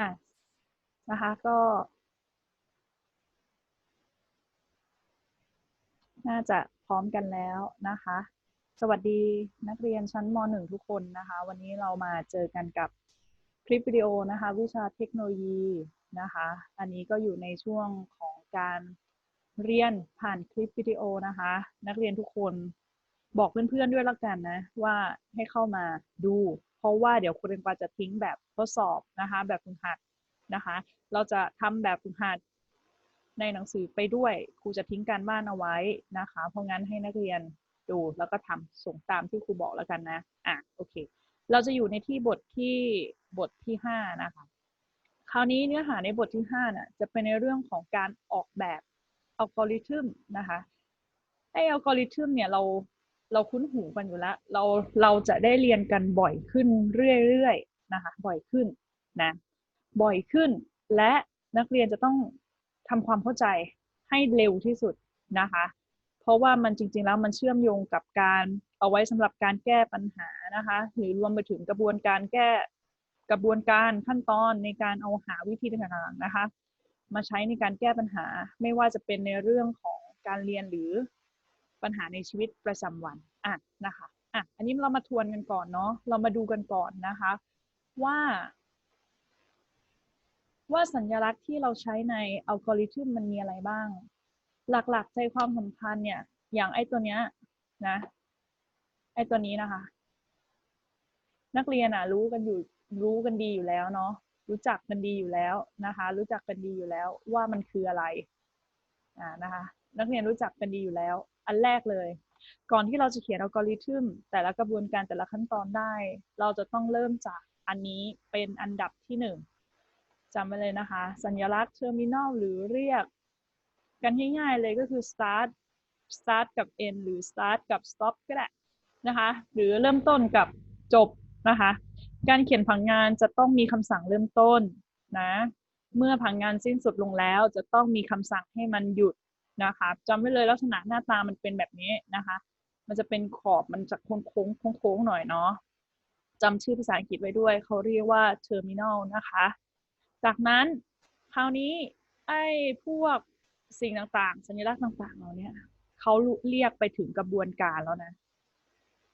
อะนะคะก็ น่าจะพร้อมกันแล้วนะคะ สวัสดีนักเรียนชั้นม .1 ทุกคนนะคะ วันนี้เรามาเจอกันกับคลิปวิดีโอนะคะ วิชาเทคโนโลยีนะคะ อันนี้ก็อยู่ในช่วงของการเรียนผ่านคลิปวิดีโอนะคะ นักเรียนทุกคนบอกเพื่อนๆด้วยละกันนะ ว่าให้เข้ามาดู เพราะว่าเดี๋ยวครูเรียนกว่าจะทิ้งแบบ ทดสอบนะคะ แบบฝึกหัดนะคะ เราจะทำแบบฝึกหัดในหนังสือไปด้วยครูจะทิ้งการบ้านเอาไว้นะคะ เพราะงั้นให้นักเรียนดูแล้วก็ทำส่งตามที่ครูบอกแล้วกันนะ อะโอเค เราจะอยู่ในที่บทที่บทที่ห้านะคะ คราวนี้เนื้อหาในบทที่5น่ะจะเป็นในเรื่องของการออกแบบอัลกอริทึมนะคะไออัลกอริทึมเนี่ยเราเราคุ้นหูกันอยู่แล้ว เราเราจะได้เรียนกันบ่อยขึ้นเรื่อยๆ นะคะบ่อยขึ้นนะบ่อยขึ้น และนักเรียนจะต้องทำความเข้าใจให้เร็วที่สุดนะคะ เพราะว่ามันจริง ๆ แล้วมันเชื่อมโยงกับการเอาไว้สำหรับการแก้ปัญหานะคะหรือรวมไปถึงกระบวนการแก้กระบวนการขั้นตอนในการเอาหาวิธีต่างๆนะคะ มาใช้ในการแก้ปัญหาไม่ว่าจะเป็นในเรื่องของการเรียนหรือปัญหาในชีวิตประจำวันอะนะคะอะอันนี้เรามาทวนกันก่อนเนาะเรามาดูกันก่อนนะคะ ว่า ว่าสัญลักษณ์ที่เราใช้ในอัลกอริทึมมันมีอะไรบ้าง หลักๆ ใจความสำคัญเนี่ย อย่างไอ้ตัวเนี้ยนะ ไอ้ตัวนี้นะคะ นักเรียนอะ รู้กันอยู่รู้กันดีอยู่แล้วเนาะรู้จักกันดีอยู่แล้วนะคะ รู้จักกันดีอยู่แล้วว่ามันคืออะไรอ่านะคะ นักเรียนรู้จักกันดีอยู่แล้ว อันแรกเลย ก่อนที่เราจะเขียนอัลกอริทึมแต่ละกระบวนการแต่ละขั้นตอนได้ เราจะต้องเริ่มจาก อันนี้เป็นอันดับที่หนึ่งจำไว้เลยนะคะ สัญลักษณ์ terminal หรือเรียก กันง่ายๆเลยก็คือ start start กับ end หรือ start กับ stop ก็ได้นะคะ หรือเริ่มต้นกับจบนะคะ การเขียนผังงานจะต้องมีคำสั่งเริ่มต้นนะ เมื่อผังงานสิ้นสุดลงแล้ว จะต้องมีคำสั่งให้มันหยุดนะคะจำไว้เลยลักษณะหน้าตามันเป็นแบบนี้นะคะ มันจะเป็นขอบมันจะโค้งโค้งโค้งหน่อยเนาะ จำชื่อภาษาอังกฤษไว้ด้วย เขาเรียกว่า terminal นะคะ จากนั้นคราวนี้ไอ้พวกสิ่งต่างๆ สัญลักษณ์ต่างๆ เราเนี่ยเขาเรียกไปถึงกระบวนการแล้วนะ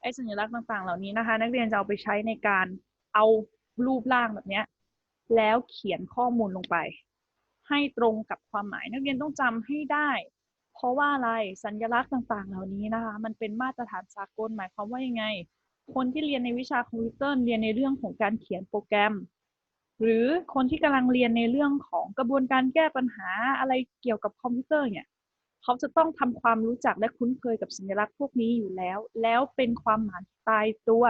ไอ้สัญลักษณ์ต่างๆ เหล่านี้นะคะ นักเรียนจะเอาไปใช้ในการเอารูปร่างแบบนี้แล้วเขียนข้อมูลลงไป ให้ตรงกับความหมาย นักเรียนต้องจำให้ได้ เพราะว่าอะไรสัญลักษณ์ต่างๆ เหล่านี้นะคะ มันเป็นมาตรฐานสากลหมายความว่ายังไง คนที่เรียนในวิชาคอมพิวเตอร์เรียนในเรื่องของการเขียนโปรแกรม หรือคนที่กำลังเรียนในเรื่องของกระบวนการแก้ปัญหาอะไรเกี่ยวกับคอมพิวเตอร์เนี่ยเขาจะต้องทำความรู้จักและคุ้นเคยกับสัญลักษณ์พวกนี้อยู่แล้ว แล้วเป็นความหมายตายตัว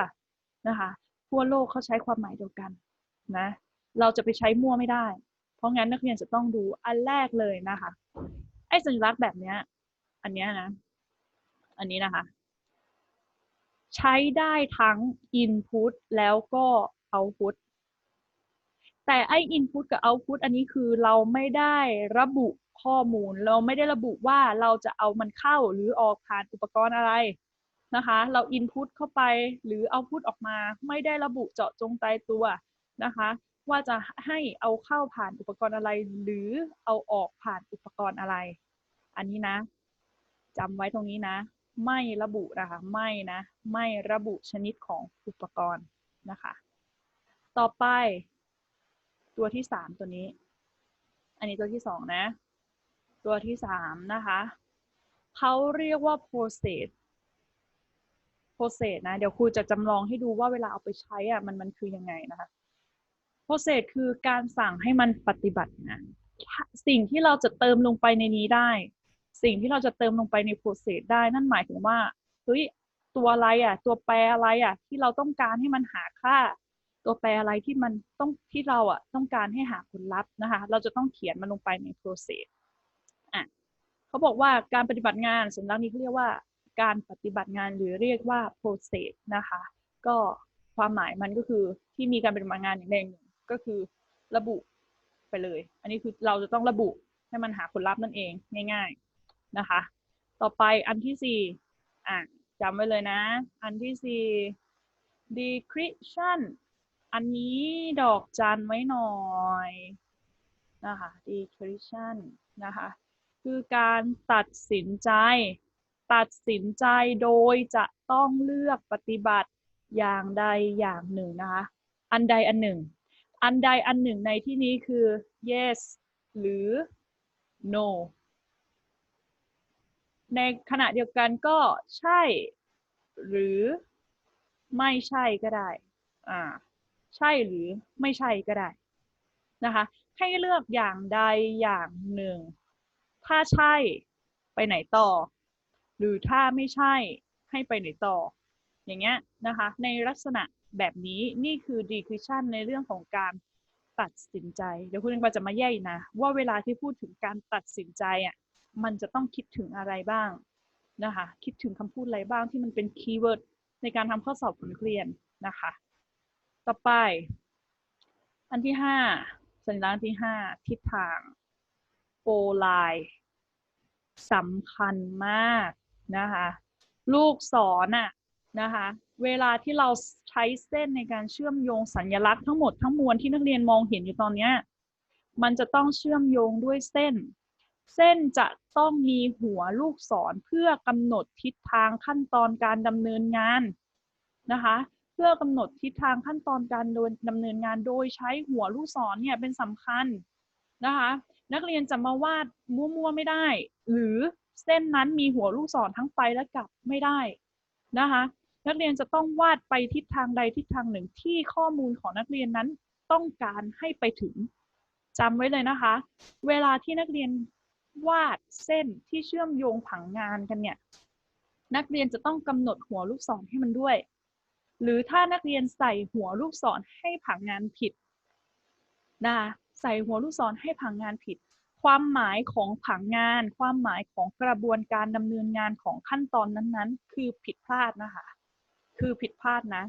นะคะทั่วโลกเขาใช้ความหมายเดียวกันนะเราจะไปใช้มั่วไม่ได้ เพราะงั้นนักเรียนจะต้องดูอันแรกเลยนะคะไอ้สัญลักษณ์แบบเนี้ยอันเนี้ยนะ อันนี้นะคะ ใช้ได้ทั้ง input แล้วก็ output แต่ไอ้ input กับ output อันนี้คือเราไม่ได้ระบุข้อมูล เราไม่ได้ระบุว่าเราจะเอามันเข้าหรือออกผ่านอุปกรณ์อะไรนะคะ เรา input เข้าไปหรือ output ออกมา ไม่ได้ระบุเจาะจงตายตัวนะคะ ว่าจะให้เอาเข้าผ่านอุปกรณ์อะไร หรือเอาออกผ่านอุปกรณ์อะไร อันนี้นะจำไว้ตรงนี้นะ ไม่ระบุนะคะไม่นะไม่ระบุชนิดของอุปกรณ์นะคะ ต่อไป ตัวที่สามตัวนี้ อันนี้ตัวที่สองนะ ตัวที่สามนะคะเขาเรียกว่า process process นะ เดี๋ยวครูจะจำลองให้ดูว่าเวลาเอาไปใช้อะมันมันคือยังไงนะคะ process คือการสั่งให้มันปฏิบัติงานสิ่งที่เราจะเติมลงไปในนี้ได้ สิ่งที่เราจะเติมลงไปใน process ได้นั่นหมายถึงว่าเฮ้ยตัวอะไรอะ ตัวแปรอะไรอะ ที่เราต้องการให้มันหาค่า ตัวแปรอะไรที่มันต้องที่เราอะต้องการให้หาผลลัพธ์นะคะ เราจะต้องเขียนมันลงไปใน process อะเขาบอกว่าการปฏิบัติงานสัญลักนี้เขาเรียกว่าการปฏิบัติงานหรือเรียกว่า process นะคะ ก็ความหมายมันก็คือที่มีการปฏิบัติงานอย่างใดหนึ่งก็คือระบุไปเลย อันนี้คือเราจะต้องระบุให้มันหาผลลัพธ์นั่นเองง่าย ๆ นะคะ ต่อไปอันที่สี่อะจำไว้เลยนะ อันที่สี่ decretion อันนี้ดอกจันไว้หน่อยนะคะ declaration นะคะ คือการตัดสินใจ ตัดสินใจโดยจะต้องเลือกปฏิบัติอย่างใดอย่างหนึ่งนะคะ อันใดอันหนึ่ง อันใดอันหนึ่งในที่นี้คือ yes หรือ no ในขณะเดียวกันก็ใช่ หรือไม่ใช่ก็ได้ อ่า ใช่หรือไม่ใช่ก็ได้นะคะ ให้เลือกอย่างใดอย่างหนึ่ง ถ้าใช่ไปไหนต่อ หรือถ้าไม่ใช่ให้ไปไหนต่อ อย่างเงี้ยนะคะ ในลักษณะแบบนี้นี่คือ decision ในเรื่องของการตัดสินใจ เดี๋ยวคุณเองจะมาแยกอีกนะ ว่าเวลาที่พูดถึงการตัดสินใจอะ มันจะต้องคิดถึงอะไรบ้างนะคะ คิดถึงคำพูดอะไรบ้างที่มันเป็นคีย์เวิร์ดในการทำข้อสอบของนักเรียนนะคะ ต่อไป อันที่ห้าสัญลักษณ์ที่ห้าทิศทางโปไลสำคัญมากนะคะ ลูกศรน่ะนะคะ เวลาที่เราใช้เส้นในการเชื่อมโยงสัญลักษณ์ทั้งหมดทั้งมวลที่นักเรียนมองเห็นอยู่ตอนนี้ มันจะต้องเชื่อมโยงด้วยเส้น เส้นจะต้องมีหัวลูกศรเพื่อกำหนดทิศทางขั้นตอนการดำเนินงานนะคะ เพื่อกำหนดทิศทางขั้นตอนการดำเนินงานโดยใช้หัวลูกศรเนี่ยเป็นสำคัญนะคะ นักเรียนจะมาวาดมั่วๆไม่ได้ หรือเส้นนั้นมีหัวลูกศรทั้งไปและกลับไม่ได้นะคะ นักเรียนจะต้องวาดไปทิศทางใดทิศทางหนึ่งที่ข้อมูลของนักเรียนนั้นต้องการให้ไปถึงจำไว้เลยนะคะ เวลาที่นักเรียน วาดเส้นที่เชื่อมโยงผังงานกันเนี่ย นักเรียนจะต้องกำหนดหัวลูกศรให้มันด้วย หรือถ้านักเรียนใส่หัวลูกศรให้ผังงานผิดนะใส่หัวลูกศรให้ผังงานผิด ความหมายของผังงาน ความหมายของกระบวนการดำเนินงานของขั้นตอนนั้นๆ คือผิดพลาดนะคะ คือผิดพลาดนะ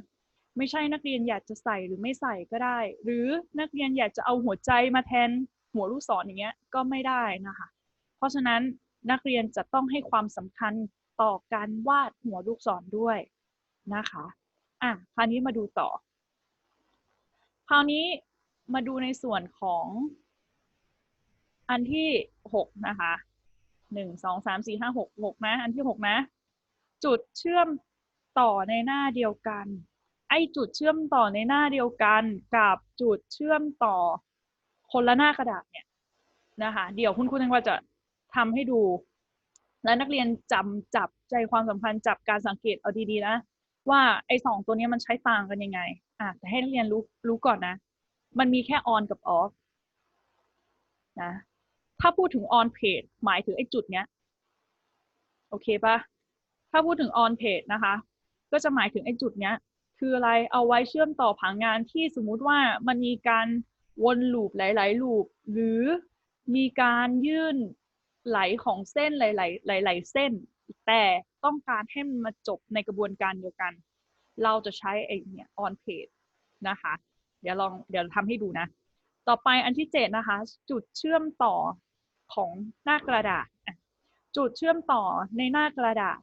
ไม่ใช่นักเรียนอยากจะใส่หรือไม่ใส่ก็ได้ หรือนักเรียนอยากจะเอาหัวใจมาแทนหัวลูกศรอย่างเงี้ยก็ไม่ได้นะคะ เพราะฉะนั้นนักเรียนจะต้องให้ความสำคัญต่อการวาดหัวลูกศรด้วยนะคะอะคราวนี้มาดูต่อ คราวนี้มาดูในส่วนของ อันที่หกนะคะหนึ่งสองสามสี่ห้าหกหกนะ อันที่หกนะ จุดเชื่อมต่อในหน้าเดียวกัน ไอจุดเชื่อมต่อในหน้าเดียวกันกับจุดเชื่อมต่อคนละหน้ากระดาษเนี่ยนะคะ เดี๋ยวคุณครูทั้งว่าจะ ทำให้ดู และนักเรียนจำจับใจความสำคัญจับการสังเกตเอาดีๆนะว่าไอ้สองตัวนี้มันใช้ต่างกันยังไงอะแต่ให้นักเรียนรู้รู้ก่อนนะ มันมีแค่ on กับ off นะถ้าพูดถึง on page หมายถึงไอ้จุดเนี้ยโอเคปะถ้าพูดถึง on page นะคะ ก็จะหมายถึงไอ้จุดเนี้ย คืออะไรเอาไว้เชื่อมต่อผังงานที่สมมุติว่ามันมีการวนลูปหลาย ๆ ลูป หรือมีการยื่น ไหลของเส้นหลายๆหลายๆเส้น แต่ต้องการให้มันมาจบในกระบวนการเดียวกัน เราจะใช้ไอ้เนี่ย on page นะคะ เดี๋ยวลองเดี๋ยวทำให้ดูนะ ต่อไปอันที่เจ็ดนะคะ จุดเชื่อมต่อของหน้ากระดาษ จุดเชื่อมต่อในหน้ากระดาษ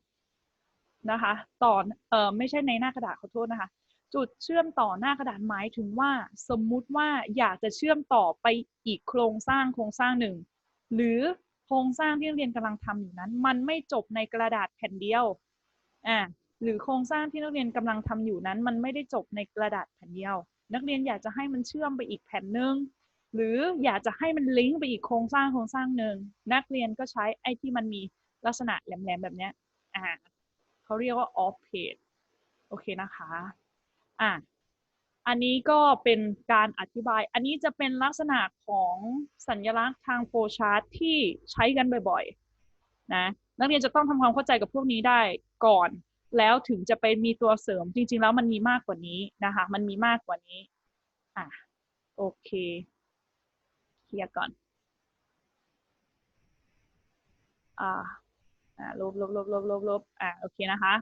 นะคะ ต่อเอ่อไม่ใช่ในหน้ากระดาษขอโทษนะคะ จุดเชื่อมต่อหน้ากระดาษหมายถึงว่า สมมุติว่าอยากจะเชื่อมต่อไปอีกโครงสร้างโครงสร้างหนึ่ง หรือ รงสร้างที่นักเรียนกำลังทำอยู่นั้น มันไม่จบในกระดาษแผ่นเดียวอ่าหรือโครงสร้างที่นักเรียนกำลังทำอยู่นั้น มันไม่ได้จบในกระดาษแผ่นเดียว นักเรียนอยากจะให้มันเชื่อมไปอีกแผ่นหนึ่งหรืออยากจะให้มันลิงก์ไปอีกโครงสร้างโครงสร้างหนึ่งนักเรียนก็ใช้ไอ้ที่มันมีลักษณะแหลมๆแบบเนี้ยอ่าเขาเรียกว่า off page โอเคนะคะอะ อันนี้ก็เป็นการอธิบาย อันนี้จะเป็นลักษณะของสัญลักษณ์ทางโฟชาร์ตที่ใช้กันบ่อยๆ นะ นักเรียนจะต้องทำความเข้าใจกับพวกนี้ได้ก่อน แล้วถึงจะไปมีตัวเสริม จริง ๆ แล้วมันมีมากกว่านี้นะคะ มันมีมากกว่านี้ อะ โอเค เคลียร์ก่อน อ่า อ่าลบลบลบลบลบลบอ่า โอเคนะคะ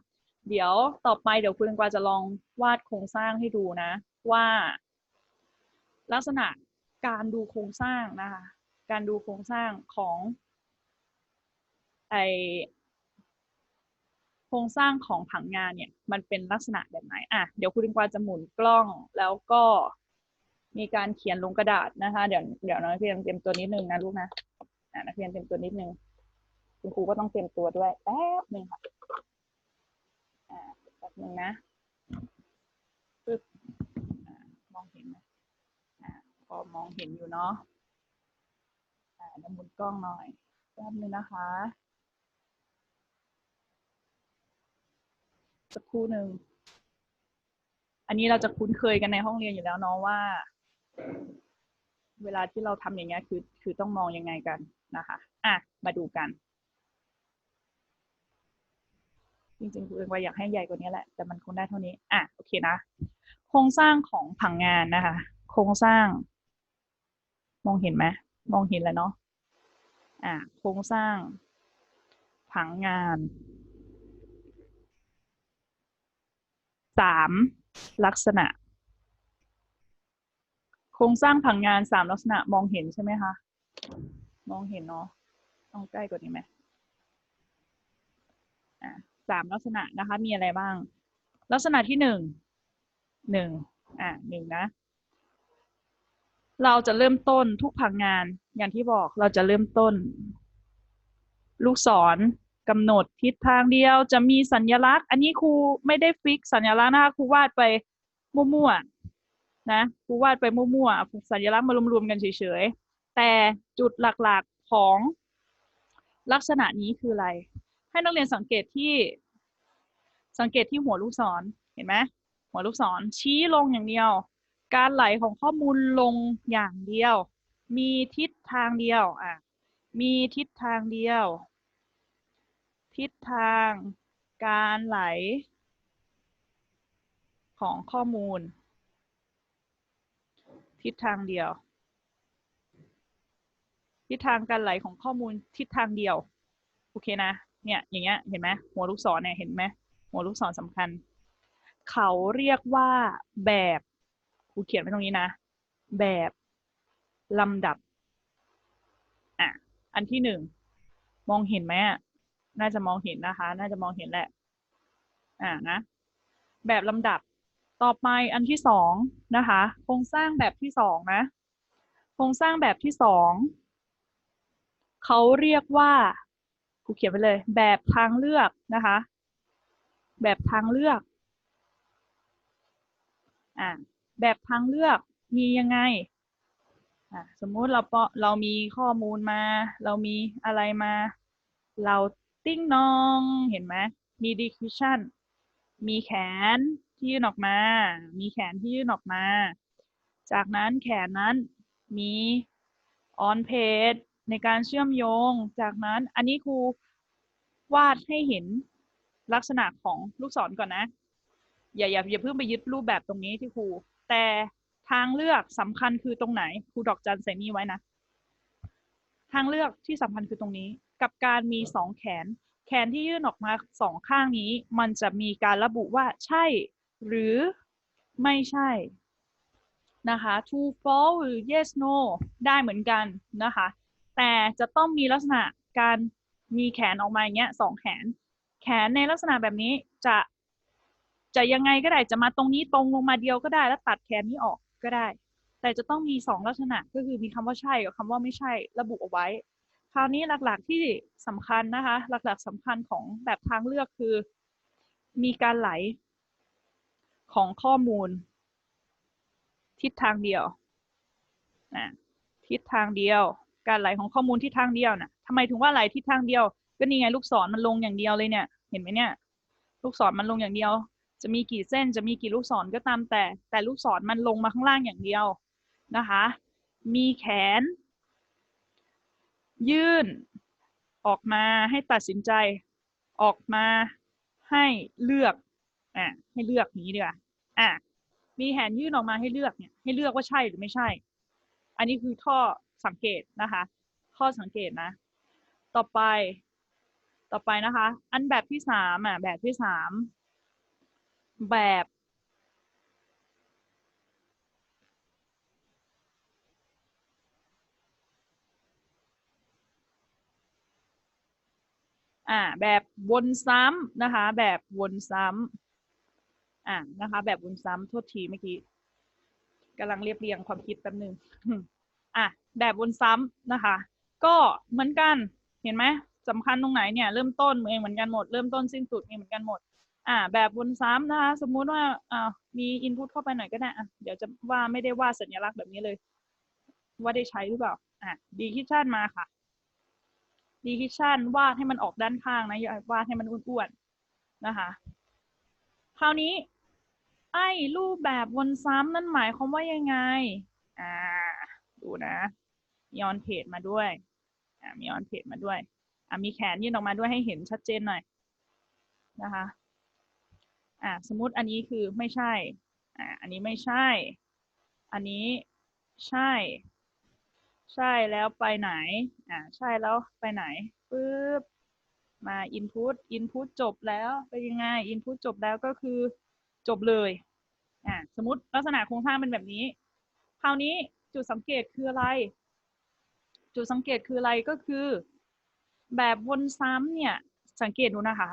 เดี๋ยวต่อไปเดี๋ยวคุณกวาจะลองวาดโครงสร้างให้ดูนะ ว่าลักษณะการดูโครงสร้างนะคะ การดูโครงสร้างของไอโครงสร้างของผังงานเนี่ย มันเป็นลักษณะแบบไหน อะ เดี๋ยวคุณกวาจะหมุนกล้องแล้วก็มีการเขียนลงกระดาษนะคะ เดี๋ยวเดี๋ยวนักเรียนเตรียมตัวนิดนึงนะลูกนะอ่านักเรียนเตรียมตัวนิดนึงคุณครูก็ต้องเตรียมตัวด้วยแป๊บหนึ่งค่ะอ่าแป๊บหนึ่งนะปึ๊บอ่ามองเห็นไหม อ่าพอมองเห็นอยู่เนาะอ่าเดี๋ยวหมุนกล้องหน่อยแป๊บหนึงนะคะ สักครู่หนึ่ง อันนี้เราจะคุ้นเคยกันในห้องเรียนอยู่แล้วเนาะว่า เวลาที่เราทำอย่างเงี้ยคือ คือต้องมองยังไงกันนะคะ อะ มาดูกัน จริงๆคุณเองว่าอยากให้ใหญ่กว่านี้แหละ แต่มันคงได้เท่านี้ อะ โอเคนะ โครงสร้างของผังงานนะคะ โครงสร้าง มองเห็นไหมมองเห็นแล้วเนาะอะโครงสร้าง ผังงานสามลักษณะ โครงสร้างผังงานสามลักษณะมองเห็นใช่ไหมคะ มองเห็นเนาะต้องใกล้กว่านี้ไหมอ่าสามลักษณะนะคะ มีอะไรบ้าง ลักษณะที่หนึ่งหนึ่งอ่าหนึ่งนะ เราจะเริ่มต้นทุกผังงานอย่างที่บอกเราจะเริ่มต้น ลูกศรกำหนดทิศทางเดียวจะมีสัญลักษณ์ อันนี้ครูไม่ได้ฟิกสัญลักษณ์นะคะครูวาดไปมั่วๆนะครูวาดไปมั่วๆสัญลักษณ์มารวมๆกันเฉยๆ แต่จุดหลักๆของลักษณะนี้คืออะไร ให้นักเรียนสังเกตที่สังเกตที่หัวลูกศรเห็นไหมหัวลูกศรชี้ลงอย่างเดียว การไหลของข้อมูลลงอย่างเดียว มีทิศทางเดียวอะมีทิศทางเดียว ทิศทางการไหล ของข้อมูล ทิศทางเดียว ทิศทางการไหลของข้อมูลทิศทางเดียว โอเคนะ เนี่ย อย่างเงี้ย เห็นไหมหัวลูกศรเนี่ย เห็นไหมหัวลูกศรสำคัญ เขาเรียกว่าแบบ ครูเขียนไว้ตรงนี้นะ แบบลำดับ อะ อันที่หนึ่ง มองเห็นไหมน่าจะมองเห็นนะคะ น่าจะมองเห็นแหละ อ่านะ แบบลำดับ ต่อไปอันที่สองนะคะ โครงสร้างแบบที่สองนะ โครงสร้างแบบที่สอง เขาเรียกว่าครูเขียนไปเลย แบบทางเลือกนะคะ แบบทางเลือก อ่า แบบทางเลือกมียังไงสมมุติเราเปาะเรามีข้อมูลมา เรามีอะไรมา เราติ้งนองเห็นไหมมี decision มีแขนที่ยื่นออกมา มีแขนที่ยื่นออกมา จากนั้นแขนนั้นมี on page ในการเชื่อมโยง จากนั้นอันนี้ครูวาดให้เห็นลักษณะของลูกศรก่อนนะ อย่าอย่าอย่าเพิ่งไปยึดรูปแบบตรงนี้ที่ครู แต่ทางเลือกสำคัญคือตรงไหนครูดอกจันใส่นี่ไว้นะ ทางเลือกที่สำคัญคือตรงนี้ กับการมีสองแขน แขนที่ยื่นออกมาสองข้างนี้ มันจะมีการระบุว่าใช่ หรือไม่ใช่นะคะ true false หรือ yes no ได้เหมือนกันนะคะ แต่จะต้องมีลักษณะการมีแขนออกมาอย่างเงี้ยสองแขน แขนในลักษณะแบบนี้จะ จะยังไงก็ได้จะมาตรงนี้ตรงลงมาเดียวก็ได้ แล้วตัดแขนนี้ออกก็ได้ แต่จะต้องมีสองลักษณะก็คือมีคำว่าใช่กับคำว่าไม่ใช่ระบุเอาไว้ คราวนี้หลักๆที่สำคัญนะคะ หลักๆสำคัญของแบบทางเลือกคือ มีการไหลของข้อมูล ทิศทางเดียวนะทิศทางเดียว การไหลของข้อมูลทิศทางเดียวนะ่ะทำไมถึงว่าไหลทิศทางเดียว ก็นี่ไงลูกศรมันลงอย่างเดียวเลยเนี่ย เห็นไหมเนี่ย ลูกศรมันลงอย่างเดียว จะมีกี่เส้นจะมีกี่ลูกศรก็ตามแต่ แต่ลูกศรมันลงมาข้างล่างอย่างเดียวนะคะ มีแขน ยื่น ออกมาให้ตัดสินใจ ออกมาให้เลือกอะให้เลือกนี้ดีกว่าอะมีแขนยื่นออกมาให้เลือกเนี่ยให้เลือกว่าใช่หรือไม่ใช่ อันนี้คือข้อสังเกตนะคะ ข้อสังเกตนะ ต่อไป ต่อไปนะคะ อันแบบที่สามอะแบบที่สาม แบบอ่าแบบวนซ้ำนะคะ แบบวนซ้ำอ่านะคะ แบบวนซ้ำโทษทีเมื่อกี้กำลังเรียบเรียงความคิดแป๊บนึงอะแบบวนซ้ำนะคะ ก็เหมือนกันเห็นไหมสำคัญตรงไหนเนี่ยเริ่มต้นเองเหมือนกันหมด เริ่มต้นสิ้นสุดเองเหมือนกันหมด อ่า แบบวนซ้ำนะคะ สมมุติว่าอ่ามีอินพุตเข้าไปหน่อยก็ได้อะเดี๋ยวจะว่าไม่ได้วาดสัญลักษณ์แบบนี้เลย ว่าได้ใช้หรือเปล่าอะดีคิชั่นมาค่ะดีคิชั่นวาดให้มันออกด้านข้างนะอย่าวาดให้มันอ้วนๆนะคะ คราวนี้ ไอ้รูปแบบวนซ้ำนั่นหมายความว่ายังไง อ่า ดูนะมีออนเพจมาด้วย อ่ามีออนเพจมาด้วย อ่ามีแขนยื่นออกมาด้วยให้เห็นชัดเจนหน่อยนะคะ อ่าสมมติอันนี้คือไม่ใช่อ่าอันนี้ไม่ใช่ อันนี้ใช่ ใช่แล้วไปไหนอ่าใช่แล้วไปไหนปึ๊บมา input input จบแล้วเป็นยังไง input จบแล้วก็คือจบเลยอ่าสมมติลักษณะโครงสร้างเป็นแบบนี้ คราวนี้จุดสังเกตคืออะไร จุดสังเกตคืออะไรก็คือ แบบวนซ้ำเนี่ยสังเกตดูนะคะ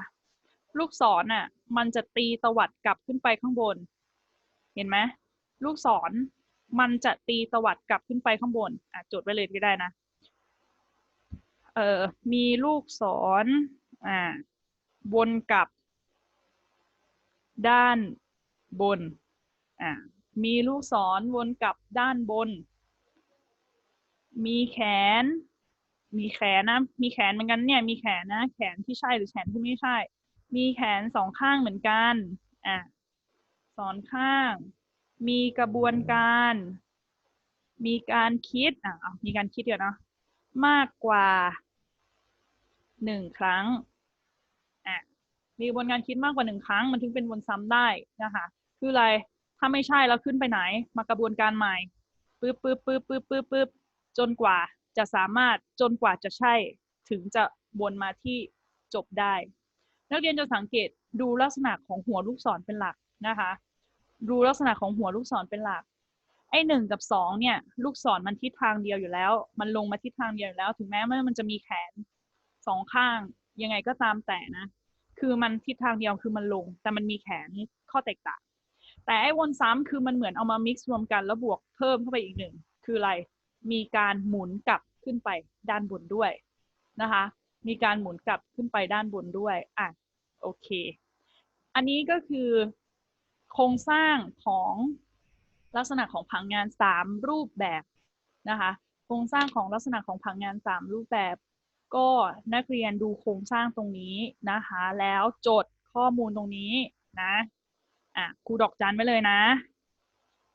ลูกศรน่ะ มันจะตีตวัดกลับขึ้นไปข้างบน เห็นไหมลูกศรมันจะตีตวัดกลับขึ้นไปข้างบนอะจดไว้เลยก็ได้นะ เอ่อมีลูกศรอ่าวนกลับ ด้านบนอ่ามีลูกศรวนกลับด้านบน มีแขน มีแขนนะ มีแขนเหมือนกันเนี่ย มีแขนนะ แขนที่ใช่หรือแขนที่ไม่ใช่ มีแขนสองข้างเหมือนกันอะสอนข้าง มีกระบวนการ มีการคิดอะมีการคิดเดี๋ยวนะมากกว่าหนึ่งครั้งอะมีกระบวนการคิดมากกว่าหนึ่งครั้ง มันถึงเป็นวนซ้ำได้นะคะคืออะไรถ้าไม่ใช่แล้วขึ้นไปไหน มากระบวนการใหม่ปึ๊บปึ๊บปึ๊บปึ๊บปึ๊บปึ๊บจนกว่าจะสามารถจนกว่าจะใช่ถึงจะวนมาที่จบได้ นักเรียนจะสังเกตดูลักษณะของหัวลูกศรเป็นหลักนะคะ ดูลักษณะของหัวลูกศรเป็นหลัก ไอ้หนึ่งกับสองเนี่ย ลูกศรมันทิศทางเดียวอยู่แล้ว มันลงมาทิศทางเดียวอยู่แล้ว ถึงแม้ว่ามันจะมีแขนสองข้าง ยังไงก็ตามแต่นะ คือมันทิศทางเดียวคือมันลง แต่มันมีแขนข้อแตกต่าง แต่ไอ้วนซ้ำคือมันเหมือนเอามา mix รวมกันแล้วบวกเพิ่มเข้าไปอีกหนึ่ง คืออะไร มีการหมุนกลับขึ้นไปด้านบนด้วยนะคะ มีการหมุนกลับขึ้นไปด้านบนด้วย อะ โอเค อันนี้ก็คือโครงสร้างของลักษณะของผังงานสามรูปแบบนะคะ โครงสร้างของลักษณะของผังงานสามรูปแบบ ก็นักเรียนดูโครงสร้างตรงนี้นะคะ แล้วจดข้อมูลตรงนี้นะ อะครูดอกจันไว้เลยนะ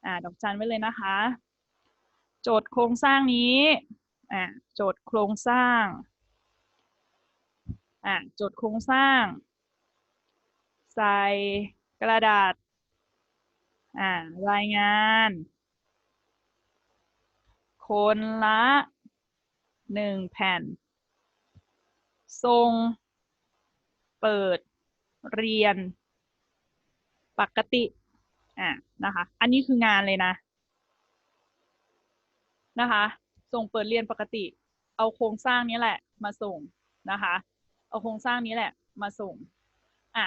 อ่า ดอกจันไว้เลยนะคะ โจทย์โครงสร้างนี้ อ่าโจทย์โครงสร้าง อ่าโจทย์โครงสร้าง ใส่กระดาษอ่ารายงาน คนละหนึ่งแผ่น ทรง เปิดเรียน ปกติอ่านะคะ อันนี้คืองานเลยนะ นะคะ ส่งเปิดเรียนปกติ เอาโครงสร้างนี้แหละ มาส่งนะคะ เอาโครงสร้างนี้แหละ มาส่งอะ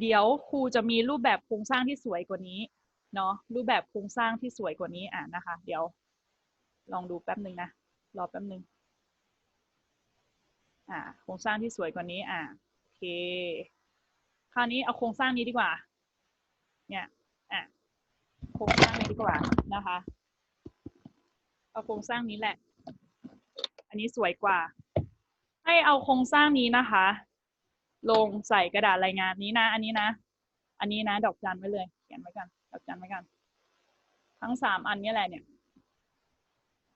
เดี๋ยวครูจะมีรูปแบบโครงสร้างที่สวยกว่านี้เนาะรูปแบบโครงสร้างที่สวยกว่านี้อะนะคะ เดี๋ยว ลองดูแป๊บหนึ่งนะรอแป๊บหนึ่งอ่าโครงสร้างที่สวยกว่านี้ อะโอเค คราวนี้เอาโครงสร้างนี้ดีกว่า เนี่ยอะโครงสร้างนี้ดีกว่านะคะ เอาโครงสร้างนี้แหละ อันนี้สวยกว่า ให้เอาโครงสร้างนี้นะคะ ลงใส่กระดาษรายงานนี้นะ อันนี้นะ อันนี้นะ ดอกจันไว้เลย เขียนไว้กัน ดอกจันไว้กัน ทั้งสามอันนี้แหละเนี่ย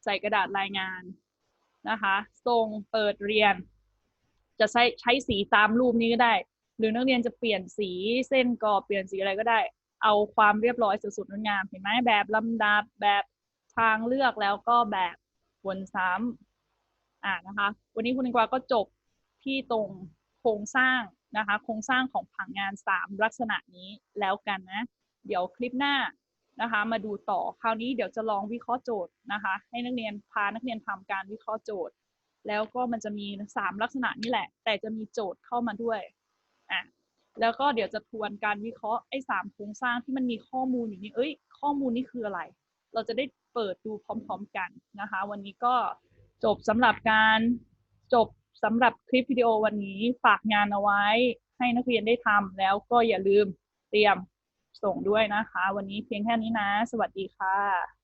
ใส่กระดาษรายงานนะคะทรงเปิดเรียน จะใช้ใช้สีตามรูปนี้ก็ได้ หรือนักเรียนจะเปลี่ยนสีเส้นกรอบเปลี่ยนสีอะไรก็ได้ เอาความเรียบร้อยสุดๆงดงามเห็นไหมแบบลำดับแบบทางเลือกแล้วก็แบบวนซ้ำ อ่านะคะ วันนี้คุณนิกวาก็จบที่ตรงโครงสร้างนะคะ โครงสร้างของผังงานสามลักษณะนี้แล้วกันนะ เดี๋ยวคลิปหน้านะคะ มาดูต่อคราวนี้เดี๋ยวจะลองวิเคราะห์โจทย์นะคะ ให้นักเรียนพานักเรียนทำการวิเคราะห์โจทย์ แล้วก็มันจะมีสามลักษณะนี่แหละ แต่จะมีโจทย์เข้ามาด้วยอะแล้วก็เดี๋ยวจะทวนการวิเคราะห์ไอ้สามโครงสร้างที่มันมีข้อมูลอยู่นี่เอ้ย ข้อมูลนี่คืออะไร เราจะได้เปิดดูพร้อม ๆ กันนะคะ วันนี้ก็ จบสำหรับการจบสำหรับคลิปวิดีโอวันนี้ฝากงานเอาไว้ให้นักเรียนได้ทำแล้วก็อย่าลืมเตรียมส่งด้วยนะคะ วันนี้เพียงแค่นี้นะ สวัสดีค่ะ